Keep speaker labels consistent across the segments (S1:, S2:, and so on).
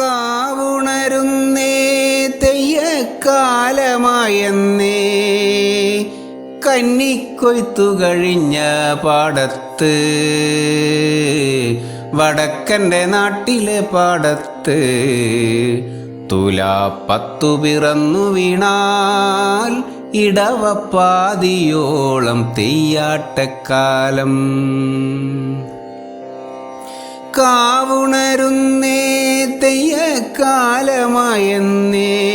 S1: കാവുണരുന്നേ തെയ്യക്കാലമായെന്നേ. കന്നിക്കൊയ്ത്തു കഴിഞ്ഞ പാടത്ത് വടക്കന്റെ നാട്ടിലെ പാടത്ത് പത്തു പിറന്നു വീണാൽ ഇടവപ്പാതിയോളം തെയ്യാട്ടക്കാലം. കാവുണരുന്നേ തെയ്യക്കാലമായെന്നേ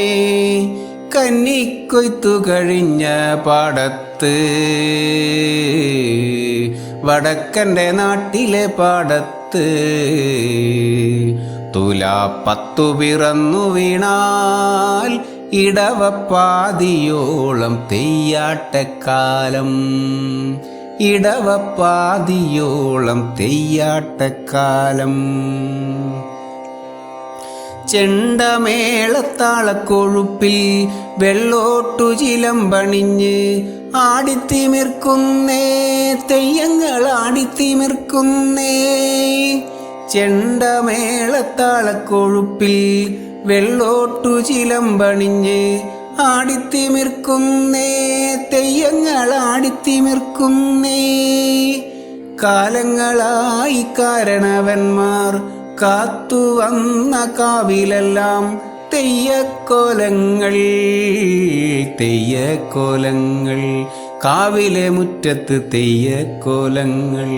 S1: കന്നിക്കൊയ്ത്തു കഴിഞ്ഞ പാടത്ത്. വടക്കന്റെ നാട്ടിലെ പാടത്ത്. തുലാപ്പത്തു പിറന്നു വീണാൽ ഇടവപ്പാതിയോളം തെയ്യാട്ടക്കാലം. ഇടവപ്പാതിയോളം തെയ്യാട്ടക്കാലം. ചെണ്ടമേളത്താളക്കൊഴുപ്പിൽ വെള്ളോട്ടു ചിലമ്പണിഞ്ഞ് ആടിത്തിമിർക്കുന്നേ തെയ്യങ്ങൾ ആടിത്തിമിർക്കുന്നേ ചെണ്ടമേളത്താളക്കൊഴുപ്പിൽ വെള്ളോട്ടു ചിലമ്പണിഞ്ഞ് ആടിത്തിമിർക്കുന്നേ തെയ്യങ്ങൾ ആടിത്തിമിർക്കുന്നേ കാലങ്ങളായി കാരണവന്മാർ കാത്തു വന്ന കാവിലെല്ലാം തെയ്യക്കോലങ്ങൾ തെയ്യക്കോലങ്ങൾ. കാവിലെ മുറ്റത്ത് തെയ്യക്കോലങ്ങൾ.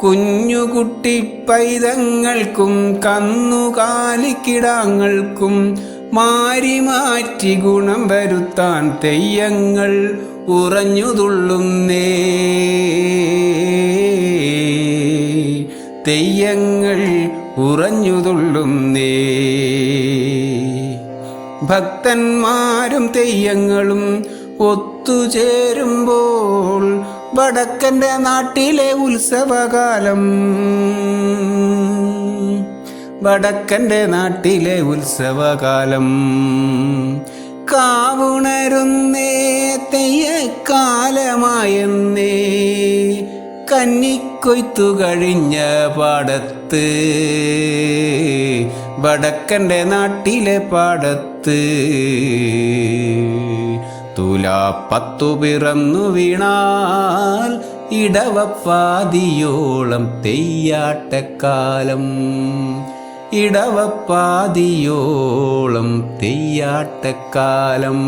S1: കുഞ്ഞുകുട്ടി പൈതങ്ങൾക്കും കന്നുകാലിക്കിടാങ്ങൾക്കും മാറി മാറ്റി ഗുണം വരുത്താൻ തെയ്യങ്ങൾ ഉറഞ്ഞുതുള്ളുന്നേ. തെയ്യങ്ങൾ ഉറഞ്ഞുതുള്ളുന്നേ ഭക്തന്മാരും തെയ്യങ്ങളും ഒത്തുചേരുമ്പോൾ വടക്കന്റെ നാട്ടിലെ ഉത്സവകാലം. വടക്കന്റെ നാട്ടിലെ ഉത്സവകാലം. കാവുണരുന്നേ തെയ്യക്കാലമായെന്നേ. കന്നിക്കൊയ്ത്തു കഴിഞ്ഞ പാടത്ത് വടക്കന്റെ നാട്ടിലെ പാടത്ത്. തുലാപ്പത്തു പിറന്നു വീണാൽ ഇടവപ്പാതിയോളം തെയ്യാട്ടക്കാലം. ഇടവപ്പാതിയോളം തെയ്യാട്ടക്കാലം.